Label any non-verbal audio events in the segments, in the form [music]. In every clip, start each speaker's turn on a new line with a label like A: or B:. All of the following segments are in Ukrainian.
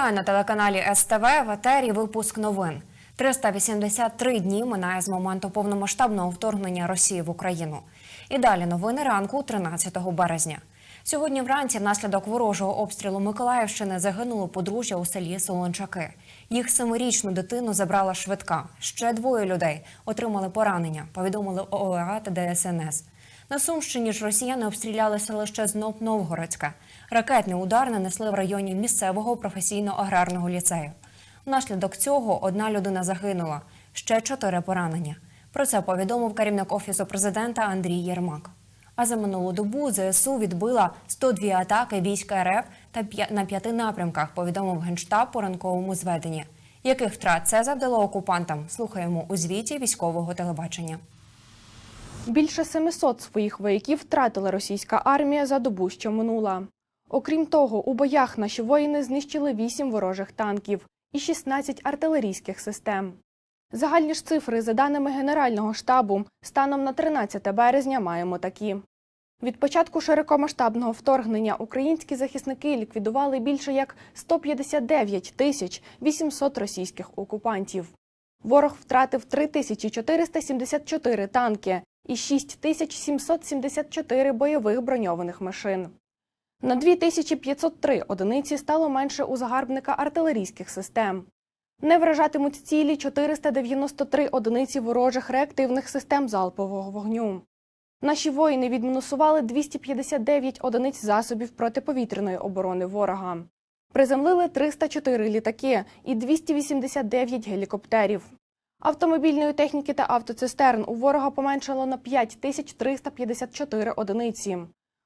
A: Вітаю на телеканалі СТВ в етері випуск новин. 383 дні минає з моменту повномасштабного вторгнення Росії в Україну. І далі новини ранку 13 березня. Сьогодні вранці внаслідок ворожого обстрілу Миколаївщини загинуло подружжя у селі Солончаки. Їх семирічну дитину забрала швидка. Ще двоє людей отримали поранення. Повідомили ООА та ДСНС. На Сумщині ж росіяни обстріляли селище Зноб Новгородське. Ракетний удар нанесли в районі місцевого професійно-аграрного ліцею. Внаслідок цього одна людина загинула, ще чотири поранення. Про це повідомив керівник офісу президента Андрій Єрмак. А за минулу добу ЗСУ відбила 102 атаки військ РФ та на п'яти напрямках. Повідомив генштаб по ранковому зведенні. Яких втрат це завдало окупантам? Слухаємо у звіті військового телебачення.
B: Більше 700 своїх вояків втратила російська армія за добу, що минула. Окрім того, у боях наші воїни знищили 8 ворожих танків і 16 артилерійських систем. Загальні ж цифри, за даними Генерального штабу, станом на 13 березня маємо такі. Від початку широкомасштабного вторгнення українські захисники ліквідували більше як 159 тисяч 800 російських окупантів. Ворог втратив 3474 танки і 6774 бойових броньованих машин. На 2503 одиниці стало менше у загарбника артилерійських систем. Не вражатимуть цілі 493 одиниці ворожих реактивних систем залпового вогню. Наші воїни відмінусували 259 одиниць засобів протиповітряної оборони ворога. Приземлили 304 літаки і 289 гелікоптерів. Автомобільної техніки та автоцистерн у ворога поменшало на 5354 одиниці.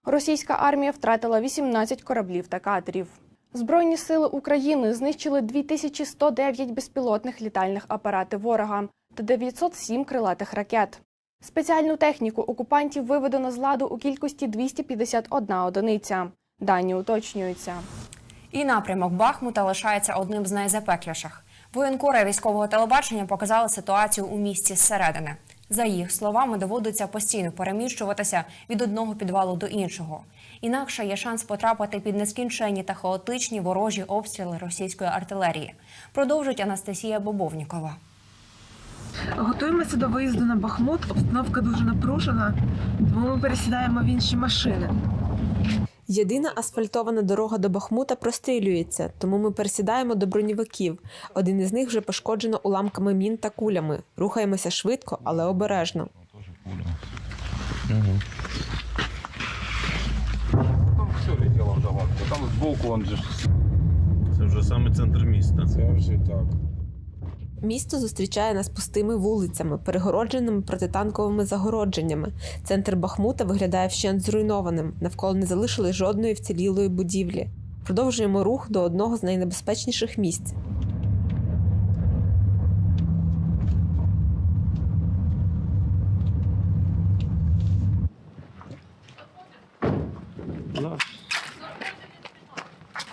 B: Російська армія втратила 18 кораблів та катерів. Збройні сили України знищили 2109 безпілотних літальних апаратів ворога та 907 крилатих ракет. Спеціальну техніку окупантів виведено з ладу у кількості 251 одиниця. Дані уточнюються.
A: І напрямок Бахмута лишається одним з найзапекліших. Воєнкори військового телебачення показали ситуацію у місті зсередини. За їх словами, доводиться постійно переміщуватися від одного підвалу до іншого. Інакше є шанс потрапити під нескінченні та хаотичні ворожі обстріли російської артилерії. Продовжить Анастасія Бобовнікова.
C: Готуємося до виїзду на Бахмут. Обстановка дуже напружена, тому ми пересідаємо в інші машини.
D: Єдина асфальтована дорога до Бахмута прострілюється, тому ми пересідаємо до броньовиків. Один із них вже пошкоджено уламками мін та кулями. Рухаємося швидко, але обережно.
E: Там все летело в. Там збоку он же.
F: Це вже саме центр міста.
E: Це вже так.
D: Місто зустрічає нас пустими вулицями, перегородженими протитанковими загородженнями. Центр Бахмута виглядає вщент зруйнованим. Навколо не залишили жодної вцілілої будівлі. Продовжуємо рух до одного з найнебезпечніших місць.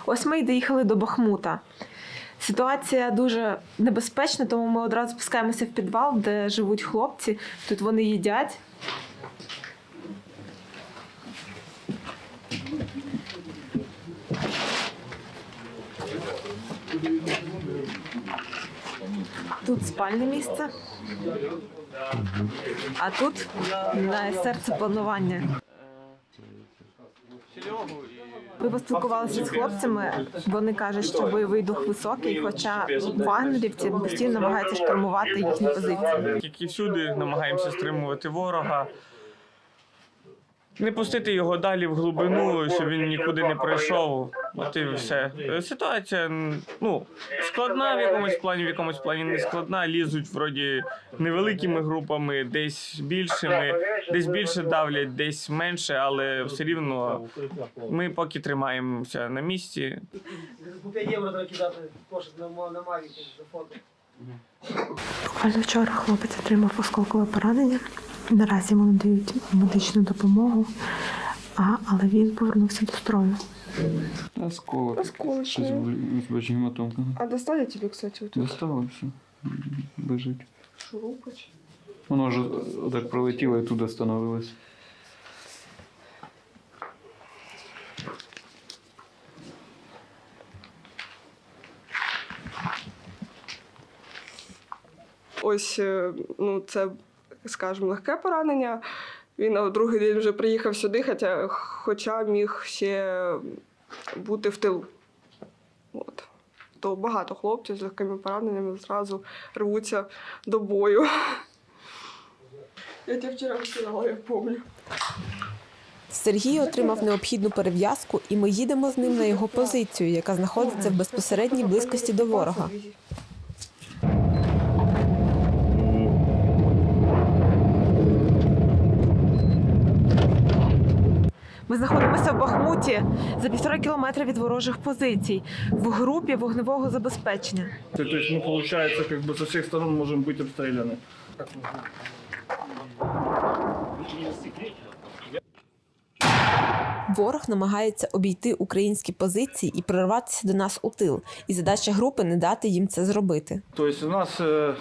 D: Ось ми й доїхали до Бахмута. Ситуація дуже небезпечна, тому ми одразу спускаємося в підвал, де живуть хлопці. Тут вони їдять. Тут спальне місце. А тут на серце планування. Ми поспілкувалися з хлопцями. Вони кажуть, що бойовий дух високий, хоча вагнерівці постійно намагаються штурмувати їхні позиції.
F: І всюди, намагаємося стримувати ворога. Не пустити його далі в глибину, щоб він нікуди не пройшов. От і все. Ситуація ну, складна в якомусь плані, в якомусь плані не складна. Лізуть вроді невеликими групами, десь більшими, десь більше давлять, десь менше, але все рівно ми поки тримаємося на місці.
G: По 5 євро треба кидати кошик на, ма- Мавіки за фото.
H: Буквально вчора хлопець отримав осколкове поранення. Наразі йому надають медичну допомогу, а, але він повернувся до строю.
I: Осколок. Очень.
C: А достали тебе, кстати, вот
I: Достало все. Лежить.
C: шурупач?
I: Воно ж так пролетіло і туди становилось.
J: Ось е, ну, це, скажімо, легке поранення. Він на другий день вже приїхав сюди, хоча хоча міг ще бути в тилу. От. То багато хлопців з легкими пораненнями зразу рвуться до бою. Я тебе вчора вчинала, я пам'ятаю.
D: Сергій отримав необхідну перев'язку, і ми їдемо з ним на його позицію, яка знаходиться в безпосередній близькості до ворога. Ми знаходимося в Бахмуті за півтора кілометра від ворожих позицій в групі вогневого забезпечення.
F: То есть мы, получается, как бы со всех сторон можем быть обстреляны.
D: Ворог намагається обійти українські позиції і прорватися до нас у тил. І задача групи не дати їм це зробити.
F: То есть у нас э,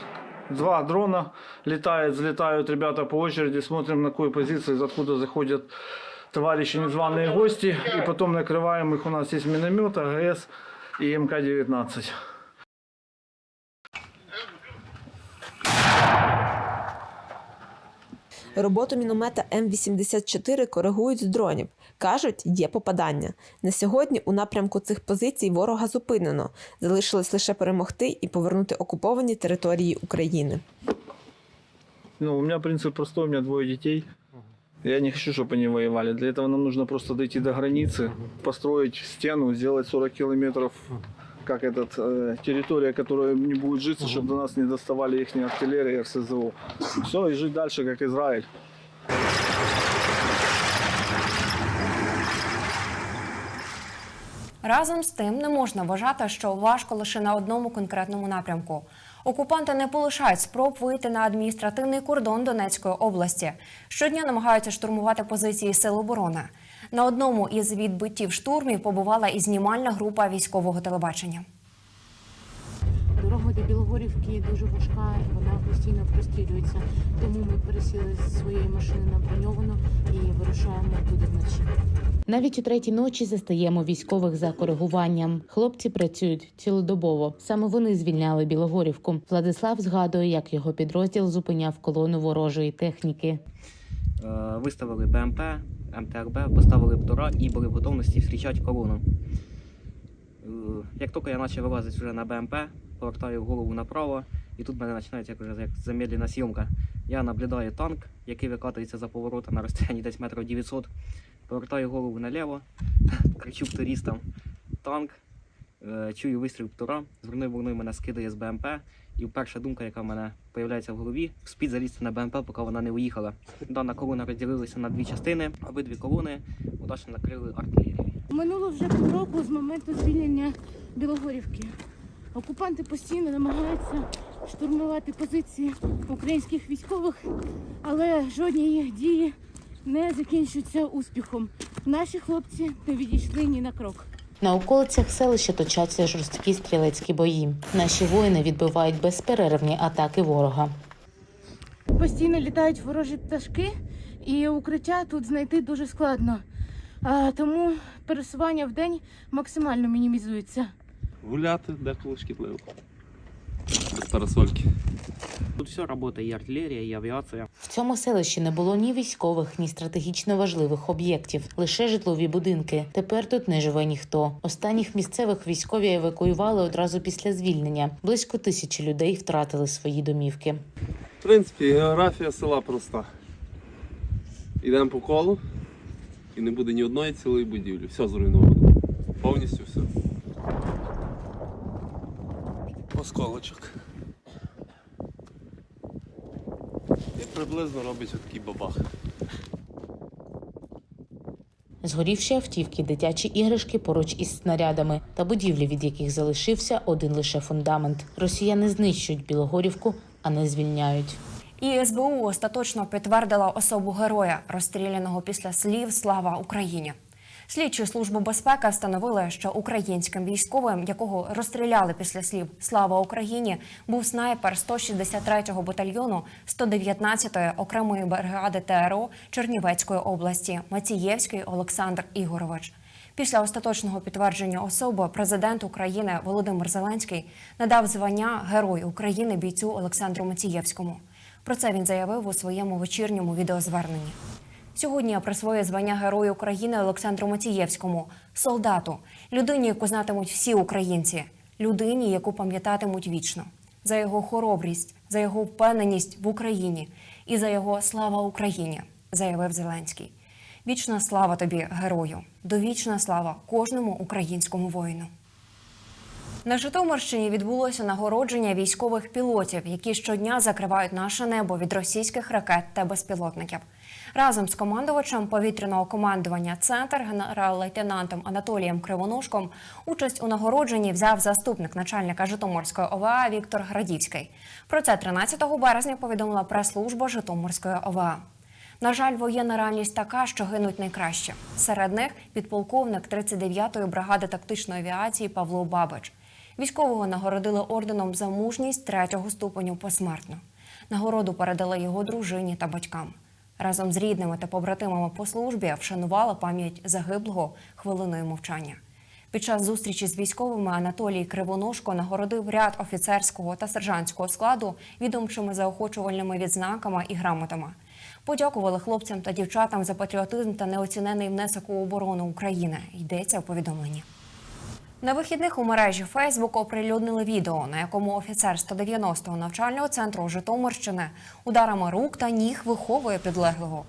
F: два дрона летают, взлетают ребята по очереди, смотрим на какой позиции, откуда заходят товарищи незваные гости, и потом накрываем их. У нас есть миномет, АГС и МК-19.
D: Роботу міномета М84 коригують з дронів. Кажуть, є попадання. На сьогодні у напрямку цих позицій ворога зупинено. Залишилось лише перемогти і повернути окуповані території України.
F: Ну, у меня принцип простой, у меня двое детей. Я не хочу, чтобы они воевали. Для этого нам нужно просто дойти до границы, построить стену, сделать 40 километров, как этот, э, территория, которая не будет житься, чтобы до нас не доставали их артиллерия и РСЗО. Все, и жить дальше, как Израиль.
A: Разом з тим не можна вважати, що важко лише на одному конкретному напрямку. Окупанти не полишають спроб вийти на адміністративний кордон Донецької області. Щодня намагаються штурмувати позиції сил оборони. На одному із відбиттів штурмів побувала і знімальна група військового телебачення.
K: Дорога до Білогорівки дуже важка, вона постійно прострілюється. Тому ми пересіли з своєї машини на броньовану і вирушаємо туди вночі. Навіть у третій ночі застаємо військових за коригуванням. Хлопці працюють цілодобово. Саме вони звільняли Білогорівку. Владислав згадує, як його підрозділ зупиняв колону ворожої техніки.
G: Е, Виставили БМП, МТРБ, поставили птора і були в готовності зустрічати колону. Е, Як тільки я почав вилазити вже на БМП, повертаю голову направо, і тут в мене починається як, вже замедлена зйомка. Я наблюдаю танк, який викатується за поворота на розстоянні десь метрів 900. Повертаю голову наліво, [laughs] кричу туристам танк, е, чую вистріл птора, зверною волною мене скидає з БМП. І перша думка, яка в мене з'являється в голові, вспіть залізти на БМП, поки вона не уїхала. Дана колона розділилася на дві частини. Обидві колони удачно накрили артилерією.
K: Минуло вже півроку з моменту звільнення Білогорівки. Окупанти постійно намагаються штурмувати позиції українських військових, але жодні їх дії не закінчуються успіхом. Наші хлопці не відійшли ні на крок. На околицях селища точаться жорсткі стрілецькі бої. Наші воїни відбивають безперервні атаки ворога. Постійно літають ворожі пташки, і укриття тут знайти дуже складно. А, тому пересування в день максимально мінімізується.
I: Гуляти деколи шкідливо. Без парасольки.
G: Тут все працює, і артилерія, і авіація.
K: В цьому селищі не було ні військових, ні стратегічно важливих об'єктів, лише житлові будинки. Тепер тут не живе ніхто. Останніх місцевих військові евакуювали одразу після звільнення. Близько тисячі людей втратили свої домівки.
I: В принципі, географія села проста. Йдемо по колу і не буде ні одної цілої будівлі. Все зруйновано. Повністю все. Осколочок. Приблизно робить такий бабах.
K: Згорівші автівки, дитячі іграшки поруч із снарядами та будівлі, від яких залишився один лише фундамент. Росіяни знищують Білогорівку, а не звільняють.
A: І СБУ остаточно підтвердила особу героя, розстріляного після слів Слава Україні. Слідчі служби безпеки встановили, що українським військовим, якого розстріляли після слів Слава Україні, був снайпер 163-го батальйону 119-ї окремої бригади ТРО Чернівецької області Мацієвський Олександр Ігорович. Після остаточного підтвердження особи президент України Володимир Зеленський надав звання Герой України бійцю Олександру Мацієвському. Про це він заявив у своєму вечірньому відеозверненні. Сьогодні я присвоюю звання Герою України Олександру Мацієвському, солдату, людині, яку знатимуть всі українці, людині, яку пам'ятатимуть вічно, за його хоробрість, за його впевненість в Україні і за його слава Україні, заявив Зеленський. Вічна слава тобі, герою, довічна слава кожному українському воїну. На Житомирщині відбулося нагородження військових пілотів, які щодня закривають наше небо від російських ракет та безпілотників. Разом з командувачем повітряного командування Центр генерал-лейтенантом Анатолієм Кривоножком участь у нагородженні взяв заступник начальника Житомирської ОВА Віктор Градівський. Про це 13 березня повідомила прес-служба Житомирської ОВА. На жаль, воєнна реальність така, що гинуть найкраще. Серед них підполковник 39-ї бригади тактичної авіації Павло Бабич. Військового нагородили орденом за мужність третього ступеню посмертно. Нагороду передали його дружині та батькам. Разом з рідними та побратимами по службі вшанувала пам'ять загиблого хвилиною мовчання. Під час зустрічі з військовими Анатолій Кривоножко нагородив ряд офіцерського та сержантського складу відомчими заохочувальними відзнаками і грамотами. Подякували хлопцям та дівчатам за патріотизм та неоцінений внесок у оборону України. Йдеться у повідомленні. На вихідних у мережі Фейсбук оприлюднили відео, на якому офіцер 190-го навчального центру Житомирщини ударами рук та ніг виховує підлеглого.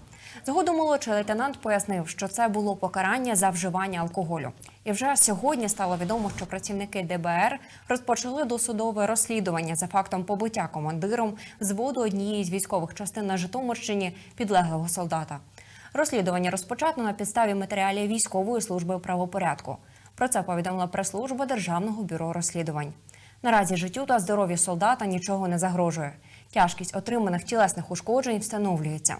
A: Згодом молодший лейтенант пояснив, що це було покарання за вживання алкоголю. І вже сьогодні стало відомо, що працівники ДБР розпочали досудове розслідування за фактом побиття командиром взводу однієї з військових частин на Житомирщині підлеглого солдата. Розслідування розпочато на підставі матеріалів військової служби правопорядку. Про це повідомила прес-служба Державного бюро розслідувань. Наразі життю та здоров'ю солдата нічого не загрожує. Тяжкість отриманих тілесних ушкоджень встановлюється.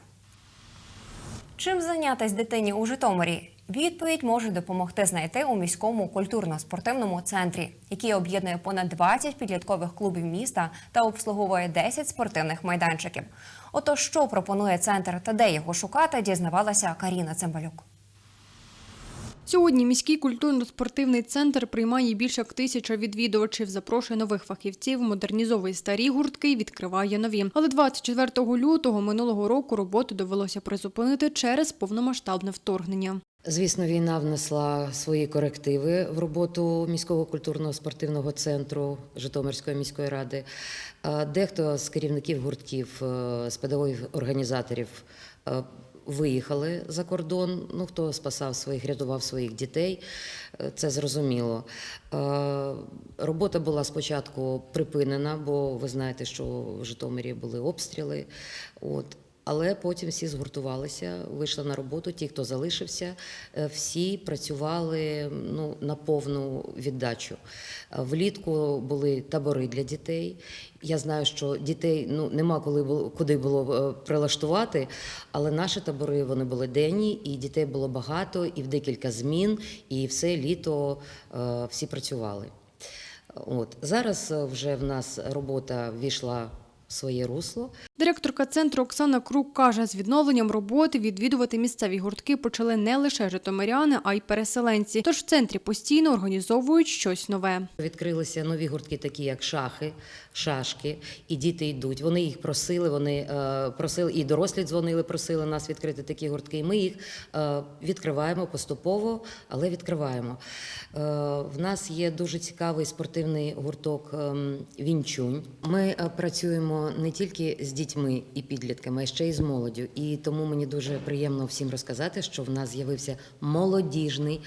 A: Чим зайнятись дитині у Житомирі? Відповідь може допомогти знайти у міському культурно-спортивному центрі, який об'єднує понад 20 підліткових клубів міста та обслуговує 10 спортивних майданчиків. Отож, що пропонує центр та де його шукати, дізнавалася Каріна Цимбалюк.
L: Сьогодні міський культурно-спортивний центр приймає більше як тисяча відвідувачів, запрошує нових фахівців, модернізовує старі гуртки відкриває нові. Але 24 лютого минулого року роботу довелося призупинити через повномасштабне вторгнення.
M: Звісно, війна внесла свої корективи в роботу міського культурного спортивного центру Житомирської міської ради. Е, Дехто з керівників гуртків, е, з педагогів організаторів е, виїхали за кордон. Ну хто спасав своїх, рятував своїх дітей, е, це зрозуміло. Е, Робота була спочатку припинена, бо ви знаєте, що в Житомирі були обстріли. От. Але потім всі згуртувалися, вийшли на роботу. Ті, хто залишився, е, всі працювали ну, на повну віддачу. Влітку були табори для дітей. Я знаю, що дітей ну, нема коли було, куди було е, прилаштувати, але наші табори вони були денні, і дітей було багато, і в декілька змін, і все літо е, всі працювали. От. Зараз е, вже в нас робота війшла в своє русло.
L: Директорка центру Оксана Крук каже, з відновленням роботи відвідувати місцеві гуртки почали не лише житомиряни, а й переселенці. Тож в центрі постійно організовують щось нове.
M: Відкрилися нові гуртки, такі як шахи, шашки, і діти йдуть. Вони їх просили, вони е, просили, і дорослі дзвонили, просили нас відкрити такі гуртки. І ми їх е, відкриваємо поступово, але відкриваємо. Е, в нас є дуже цікавий спортивний гурток ем, Вінчунь. Ми е, не тільки з дітьми і підлітками, а ще й з молоддю. І тому мені дуже приємно всім розказати, що в нас з'явився молодіжний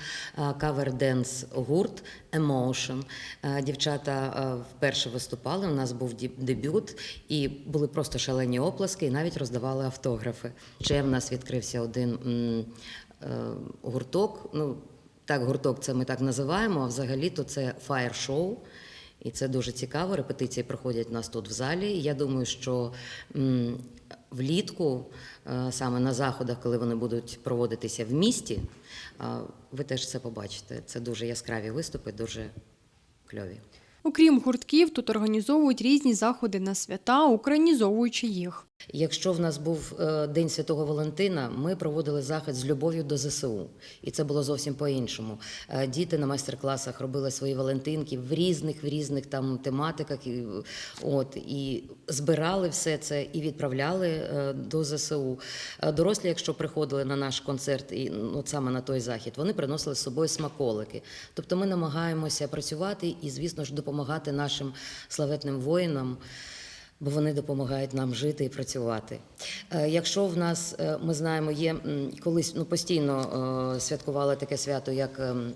M: кавер-денс гурт Emotion. Дівчата вперше виступали. У нас був дебют, і були просто шалені оплески, і навіть роздавали автографи. Ще в нас відкрився один е, гурток. Ну так, гурток це ми так називаємо. А взагалі то це фаєр-шоу. І це дуже цікаво. Репетиції проходять у нас тут в залі. Я думаю, що влітку, е, саме на заходах, коли вони будуть проводитися в місті, е, ви теж це побачите. Це дуже яскраві виступи, дуже кльові.
L: Окрім гуртків, тут організовують різні заходи на свята, українізовуючи їх.
M: Якщо в нас був е, День Святого Валентина, ми проводили захід з любов'ю до ЗСУ, і це було зовсім по-іншому. Е, Діти на майстер-класах робили свої Валентинки в різних в різних там тематиках, і, от і збирали все це і відправляли е, до ЗСУ. Дорослі, якщо приходили на наш концерт, і ну, от саме на той захід, вони приносили з собою смаколики. Тобто ми намагаємося працювати і, звісно ж, допомагати нашим славетним воїнам бо вони допомагають нам жити і працювати. Е, Якщо в нас, е, ми знаємо, є колись ну, постійно е, святкували таке свято, як ем,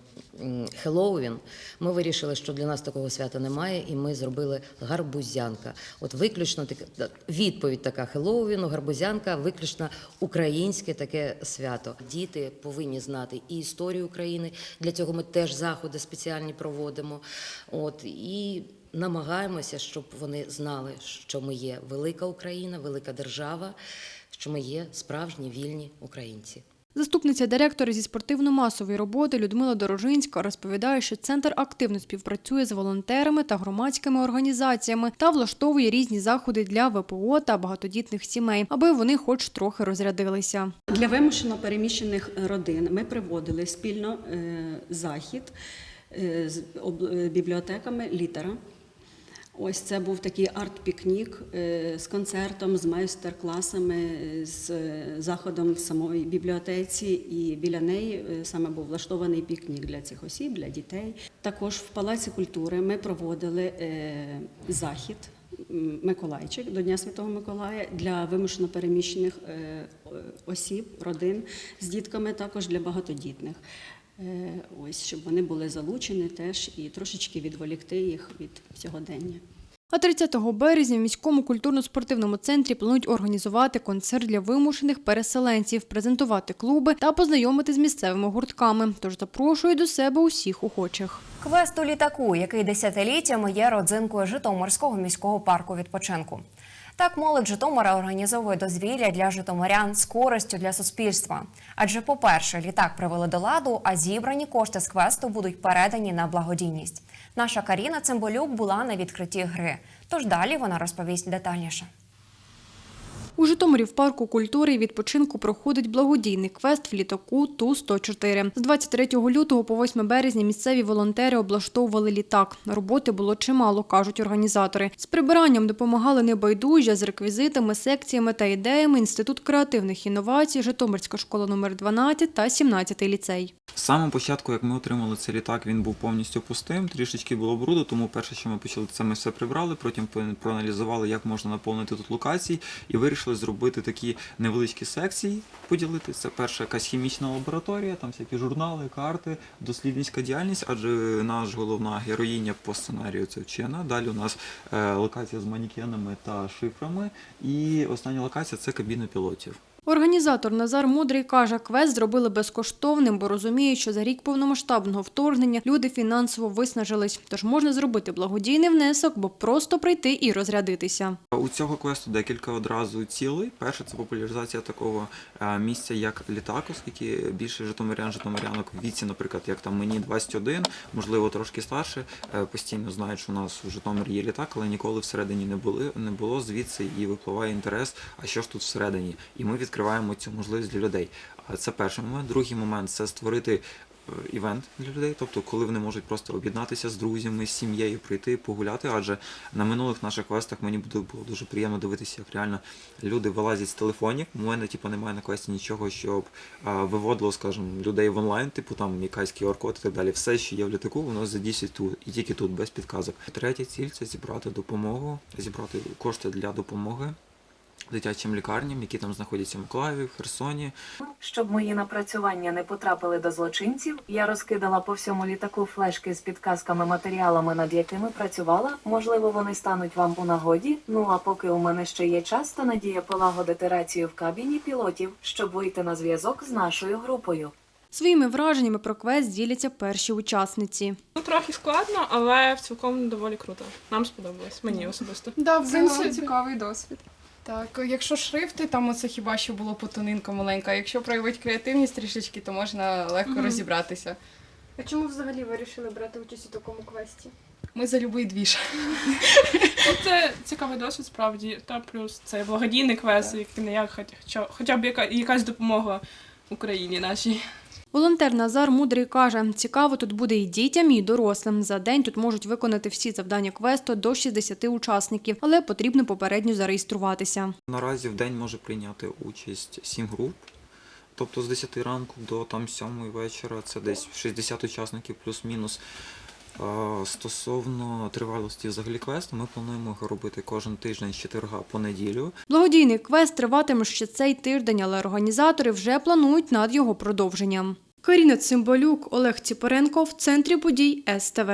M: Хеллоуін, ми вирішили, що для нас такого свята немає, і ми зробили гарбузянка. От виключно таке відповідь така Хеллоуіну, гарбузянка, виключно українське таке свято. Діти повинні знати і історію України. Для цього ми теж заходи спеціальні проводимо. От і намагаємося, щоб вони знали, що ми є велика Україна, велика держава, що ми є справжні вільні українці.
L: Заступниця директора зі спортивно-масової роботи Людмила Дорожинська розповідає, що центр активно співпрацює з волонтерами та громадськими організаціями та влаштовує різні заходи для ВПО та багатодітних сімей, аби вони хоч трохи розрядилися.
N: Для вимушено переміщених родин ми приводили спільно е, захід е, з е, бібліотеками літера. Ось це був такий арт-пікнік е, з концертом, з майстер-класами, з е, заходом в самої бібліотеці, і біля неї е, саме був влаштований пікнік для цих осіб, для дітей. Також в Палаці культури ми проводили захід Миколайчик до Дня Святого Миколая для вимушено переміщених осіб, родин з дітками, також для багатодітних. Е, Ось щоб вони були залучені теж і трошечки відволікти їх від сьогодення.
L: А 30 березня в міському культурно-спортивному центрі планують організувати концерт для вимушених переселенців, презентувати клуби та познайомити з місцевими гуртками. Тож запрошую до себе усіх охочих.
A: Квест у літаку, який десятиліттями є родзинкою Житомирського міського парку відпочинку. Так молодь Житомира організовує дозвілля для житомирян з користю для суспільства. Адже, по-перше, літак привели до ладу, а зібрані кошти з квесту будуть передані на благодійність. Наша Каріна Цимбалюк була на відкритті гри. Тож далі вона розповість детальніше.
L: У Житомирі в парку культури і відпочинку проходить благодійний квест в літаку Ту-104. З 23 лютого по 8 березня місцеві волонтери облаштовували літак. Роботи було чимало, кажуть організатори. З прибиранням допомагали небайдужі, з реквізитами, секціями та ідеями Інститут креативних інновацій, Житомирська школа номер 12 та 17 ліцей.
O: З самого початку, як ми отримали цей літак, він був повністю пустим, трішечки було бруду, тому перше, що ми почали, це ми все прибрали, потім проаналізували, як можна наповнити тут локації, і вирішили зробити такі невеличкі секції, поділити. Це перша якась хімічна лабораторія, там всякі журнали, карти, дослідницька діяльність, адже наш головна героїня по сценарію це вчена. Далі у нас е, локація з манікенами та шифрами. І остання локація це кабіни пілотів.
L: Організатор Назар Мудрий каже, квест зробили безкоштовним, бо розуміють, що за рік повномасштабного вторгнення люди фінансово виснажились. Тож можна зробити благодійний внесок, бо просто прийти і розрядитися.
O: У цього квесту декілька одразу цілей. Перше це популяризація такого е, місця, як літак, оскільки більше житомирян, житомирянок в віці, наприклад, як там мені 21, можливо, трошки старше, е, постійно знають, що у нас у Житомирі є літак, але ніколи всередині не були, не було. Звідси і випливає інтерес. А що ж тут всередині? І ми відкриваємо цю можливість для людей. Це перший момент. Другий момент це створити е, івент для людей, тобто коли вони можуть просто об'єднатися з друзями, з сім'єю, прийти погуляти. Адже на минулих наших квестах мені було дуже приємно дивитися, як реально люди вилазять з телефонів. У мене типу немає на квесті нічого, щоб а, виводило, скажімо, людей в онлайн, типу там якась QR-код і так далі. Все, що є в літаку, воно задійснює тут і тільки тут, без підказок. Третя ціль це зібрати допомогу, зібрати кошти для допомоги. Дитячим лікарням, які там знаходяться в Миколаєві, в Херсоні,
P: Щоб мої напрацювання не потрапили до злочинців, я розкидала по всьому літаку флешки з підказками матеріалами, над якими працювала. Можливо, вони стануть вам у нагоді. Ну а поки у мене ще є час, то надія полагодити рацію в кабіні пілотів, щоб вийти на зв'язок з нашою групою.
L: Своїми враженнями про квест діляться перші учасниці.
Q: Ну, трохи складно, але цілком доволі круто. Нам сподобалось, мені особисто.
R: Да, в принципі, цікавий досвід. Так, якщо шрифти, там оце хіба що було потонинка маленька. Якщо проявити креативність трішечки, то можна легко
K: Мгм.
R: розібратися.
K: А чому взагалі вирішили брати участь у такому квесті?
R: Ми за любий двіж.
Q: Ну, Це цікавий досвід, справді. Та плюс це благодійний квест, який не як хоча, хоча б яка, якась допомога Україні нашій.
L: Волонтер Назар Мудрий каже, цікаво тут буде і дітям, і дорослим. За день тут можуть виконати всі завдання квесту до 60 учасників, але потрібно попередньо зареєструватися.
O: Наразі в день може прийняти участь 7 груп. Тобто з 10 ранку до там 7 вечора це десь 60 учасників плюс-мінус. Стосовно тривалості взагалі квесту, ми плануємо його робити кожен тиждень з четверга по неділю.
L: Благодійний квест триватиме ще цей тиждень, але організатори вже планують над його продовженням. Каріна Цимбалюк, Олег Ціпоренко в центрі подій СТВ.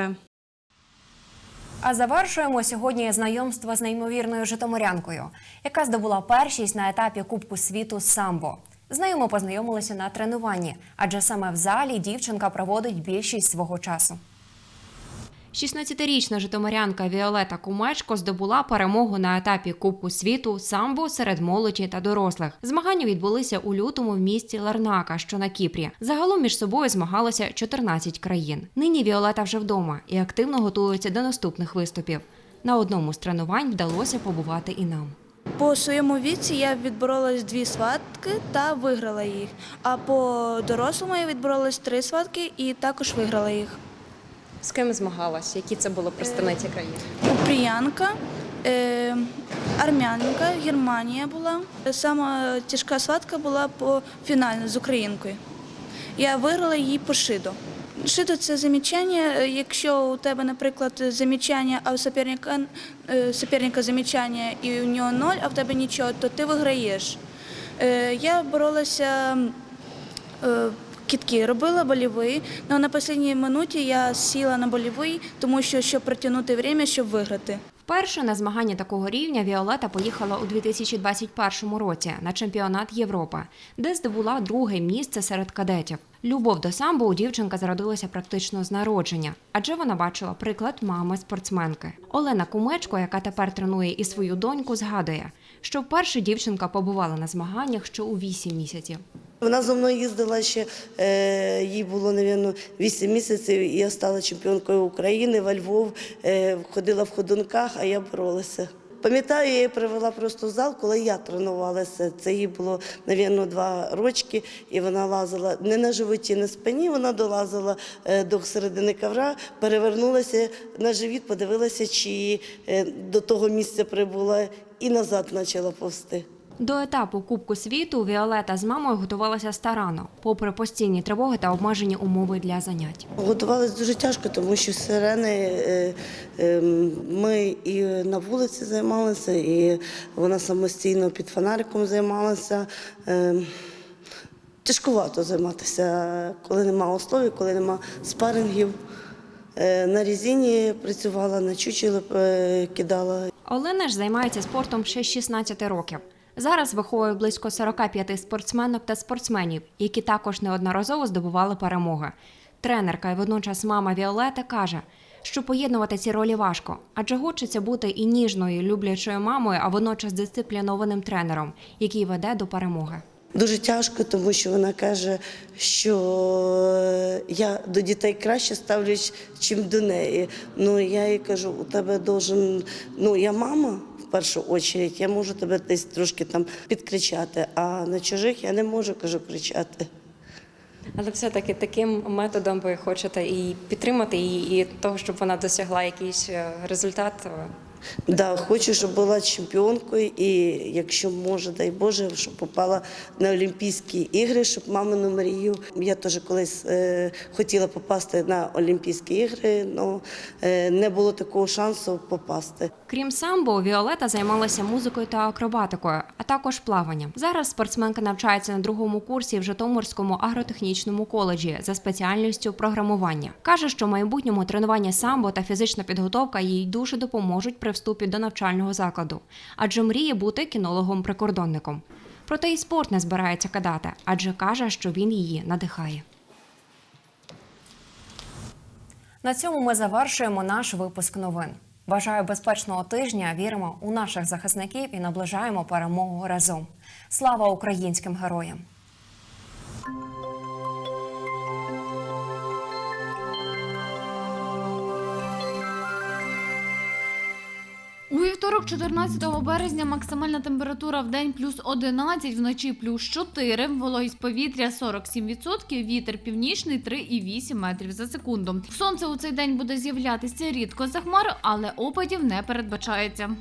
A: А завершуємо сьогодні знайомство з неймовірною житомирянкою, яка здобула першість на етапі Кубку світу самбо. З нею ми познайомилися на тренуванні, адже саме в залі дівчинка проводить більшість свого часу. 16-річна житомирянка Віолета Кумечко здобула перемогу на етапі Кубку світу самбо серед молоді та дорослих. Змагання відбулися у лютому в місті Ларнака, що на Кіпрі. Загалом між собою змагалося 14 країн. Нині Віолета вже вдома і активно готується до наступних виступів. На одному з тренувань вдалося побувати і нам.
S: По своєму віці я відборолась дві схватки та виграла їх. А по дорослому я відборолась три схватки і також виграла їх.
T: З ким змагалась? Які це були представниці країни?
S: Упріянка, е, армянка, Германія була. Сама тяжка схватка була по фінальну з українкою. Я виграла її по шидо. Шидо це замічання. е, Якщо у тебе, наприклад, замічання, а у суперника, е, суперника замічання і у нього ноль, а в тебе нічого, то ти виграєш. Е, Я боролася е, кітки, робила болівий, але на останній минуті я сіла на болівий, тому що щоб протягнути час, щоб виграти.
A: Вперше на змагання такого рівня Віолета поїхала у 2021 році на чемпіонат Європи, де здобула друге місце серед кадетів. Любов до самбо у дівчинка зародилася практично з народження, адже вона бачила приклад мами спортсменки. Олена Кумечко, яка тепер тренує і свою доньку, згадує, що вперше дівчинка побувала на змаганнях ще у 8 місяців.
U: Вона зі мною їздила ще, е, їй було, мабуть, 8 місяців, і я стала чемпіонкою України во Львов, е, ходила в ходунках, а я боролася. Пам'ятаю, я її привела просто в зал, коли я тренувалася. Це їй було, мабуть, два рочки, і вона лазила не на животі, на спині, вона долазила е, до середини ковра, перевернулася на живіт, подивилася, чи е, до того місця прибула, і назад почала повсти.
A: До етапу Кубку світу Віолета з мамою готувалася старанно, попри постійні тривоги та обмежені умови для занять.
U: Готувалися дуже тяжко, тому що сирени е, е, ми і на вулиці займалися, і вона самостійно під фонариком займалася. Е, Тяжкувато займатися, коли нема основи, коли нема спарингів. На резині працювала, на чучело кидала.
A: Олена ж займається спортом ще з 16 років. Зараз виховує близько 45 спортсменок та спортсменів, які також неодноразово здобували перемоги. Тренерка і водночас мама Віолети каже, що поєднувати ці ролі важко, адже хочеться бути і ніжною, люблячою мамою, а водночас дисциплінованим тренером, який веде до перемоги.
U: Дуже тяжко, тому що вона каже, що я до дітей краще ставлюсь, чим до неї. Ну я їй кажу, у тебе должен, ну я мама. В першу очередь, я можу тебе десь трошки там підкричати, а на чужих я не можу кажу кричати.
T: Але все-таки таким методом ви хочете і підтримати її, і того, щоб вона досягла якийсь е, результат.
U: Да, хочу, щоб була чемпіонкою, і якщо може, дай Боже, щоб попала на Олімпійські ігри, щоб мамину мрію. Я теж колись е, хотіла попасти на Олімпійські ігри, але е, не було такого шансу попасти.
A: Крім самбо, Віолета займалася музикою та акробатикою, а також плаванням. Зараз спортсменка навчається на другому курсі в Житомирському агротехнічному коледжі за спеціальністю програмування. Каже, що в майбутньому тренування самбо та фізична підготовка їй дуже допоможуть при вступі до навчального закладу, адже мріє бути кінологом-прикордонником. Проте і спорт не збирається кидати, адже каже, що він її надихає. На цьому ми завершуємо наш випуск новин. Бажаю безпечного тижня. Віримо у наших захисників і наближаємо перемогу разом. Слава українським героям!
V: Вівторок, 14 березня, максимальна температура в день плюс 11, вночі плюс 4, вологість повітря 47%, вітер північний 3,8 метрів за секунду. Сонце у цей день буде з'являтися рідко за хмар, але опадів не передбачається.